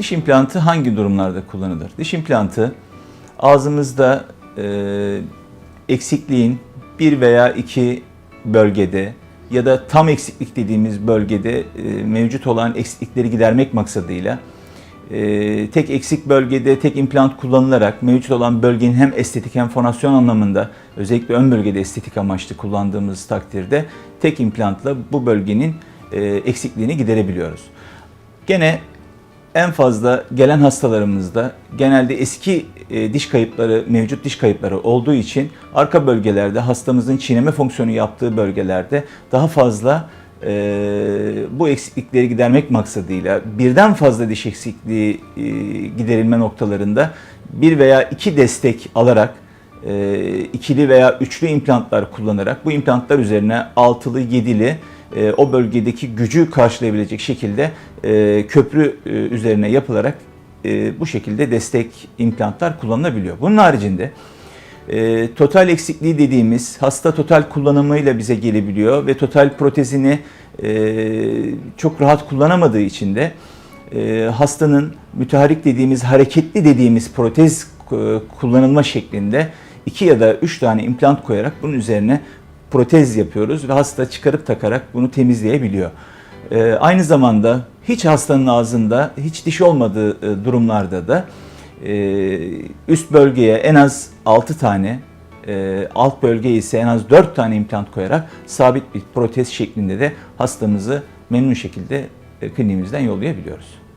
Diş implantı hangi durumlarda kullanılır? Diş implantı ağzımızda e, eksikliğin bir veya iki bölgede ya da tam eksiklik dediğimiz bölgede e, mevcut olan eksiklikleri gidermek maksadıyla e, tek eksik bölgede tek implant kullanılarak mevcut olan bölgenin hem estetik hem fonasyon anlamında özellikle ön bölgede estetik amaçlı kullandığımız takdirde tek implantla bu bölgenin e, eksikliğini giderebiliyoruz. Gene en fazla gelen hastalarımızda genelde eski e, diş kayıpları, mevcut diş kayıpları olduğu için arka bölgelerde hastamızın çiğneme fonksiyonu yaptığı bölgelerde daha fazla e, bu eksiklikleri gidermek maksadıyla birden fazla diş eksikliği e, giderilme noktalarında bir veya iki destek alarak e, ikili veya üçlü implantlar kullanarak bu implantlar üzerine altılı, yedili e, o bölgedeki gücü karşılayabilecek şekilde e, köprü e, üzerine yapılarak e, bu şekilde destek implantlar kullanılabiliyor. Bunun haricinde e, total eksikliği dediğimiz hasta total kullanımıyla bize gelebiliyor ve total protezini e, çok rahat kullanamadığı için de e, hastanın müteharik dediğimiz, hareketli dediğimiz protez e, kullanılma şeklinde iki ya da üç tane implant koyarak bunun üzerine protez yapıyoruz ve hasta çıkarıp takarak bunu temizleyebiliyor. E, aynı zamanda hiç hastanın ağzında hiç diş olmadığı e, durumlarda da e, üst bölgeye en az 6 tane, e, alt bölgeye ise en az 4 tane implant koyarak sabit bir protez şeklinde de hastamızı memnun şekilde e, kliniğimizden yollayabiliyoruz.